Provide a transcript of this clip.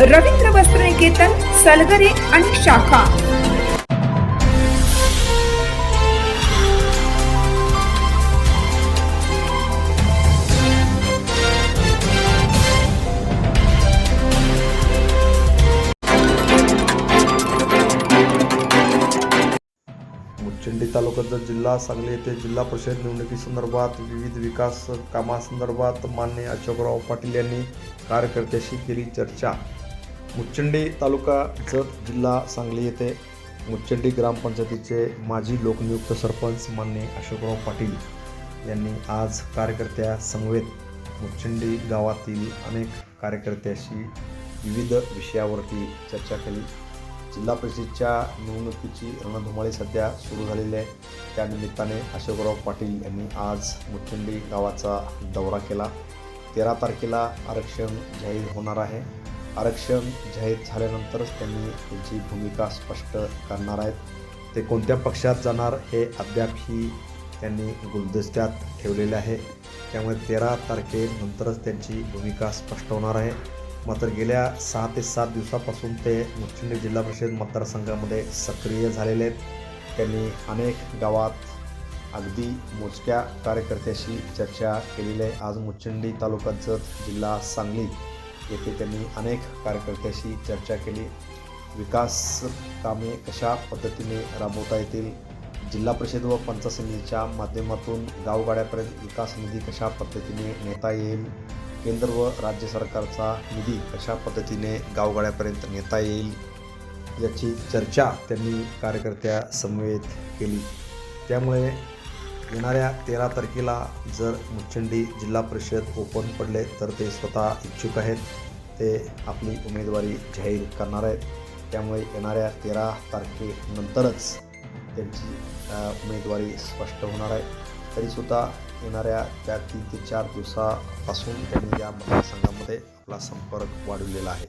रवींद्र वस्त्र निकेतन सलगरे आणि शाखा. मुचंडी तालुक्याचा जिल्हा सांगली येथे जिल्हा परिषद निवडणुकीसंदर्भात विविध विकास कामासंदर्भात मान्य अशोकराव पाटील यांनी कार्यकर्त्याशी केली चर्चा. मुच्चंडी तालुका जत जिल्हा सांगली येथे मुचंडी ग्रामपंचायतीचे माजी लोकनियुक्त सरपंच मान्य अशोकराव पाटील यांनी आज कार्यकर्त्या समवेत मुचंडी गावातील अनेक कार्यकर्त्याशी विविध विषयावरती चर्चा केली. जिल्हा परिषदच्या निवडणुकीची रणधुमाळी सध्या सुरू झालेली आहे. त्यानिमित्ताने अशोकराव पाटील यांनी आज मुचंडी गावाचा दौरा केला. तेरा तारखेला आरक्षण जाहीर होणार आहे. आरक्षण जाहीर झाल्यानंतरच त्यांनी त्यांची भूमिका स्पष्ट करणार आहेत. ते कोणत्या पक्षात जाणार हे अद्यापही त्यांनी गुलदस्त्यात ठेवलेले आहे. त्यामुळे तेरा तारखेनंतरच त्यांची भूमिका स्पष्ट होणार आहे. मात्र गेल्या सहा ते सात दिवसापासून ते मुचंडी जिल्हा परिषद मतदारसंघामध्ये सक्रिय झालेले आहेत. त्यांनी अनेक गावात अगदी मोजक्या कार्यकर्त्याशी चर्चा केलेली आहे. आज मुचंडी तालुक्याचं जत जिल्हा सांगली येथे त्यांनी अनेक कार्यकर्त्याशी चर्चा केली. विकास कामे कशा पद्धतीने राबवता येतील? जिल्हा परिषद व पंचायत समितीच्या माध्यमातून गावगाड्यापर्यंत विकास निधी कशा पद्धतीने नेता येईल? केंद्र व राज्य सरकारचा निधी कशा पद्धतीने गावगाड्यापर्यंत नेता येईल? याची चर्चा त्यांनी कार्यकर्त्या समवेत केली. त्यामुळे येणाऱ्या तेरा तारखेला जर मुचंडी जिल्हा परिषद ओपन पडले तर ते स्वतः इच्छुक आहेत. ते आपली उमेदवारी जाहीर करणार आहेत. त्यामुळे येणाऱ्या तेरा तारखेनंतरच त्यांची उमेदवारी स्पष्ट होणार आहे. तरीसुद्धा येणाऱ्या त्या तीन ते चार दिवसापासून त्यांनी या मतदारसंघामध्ये आपला संपर्क वाढवलेला आहे.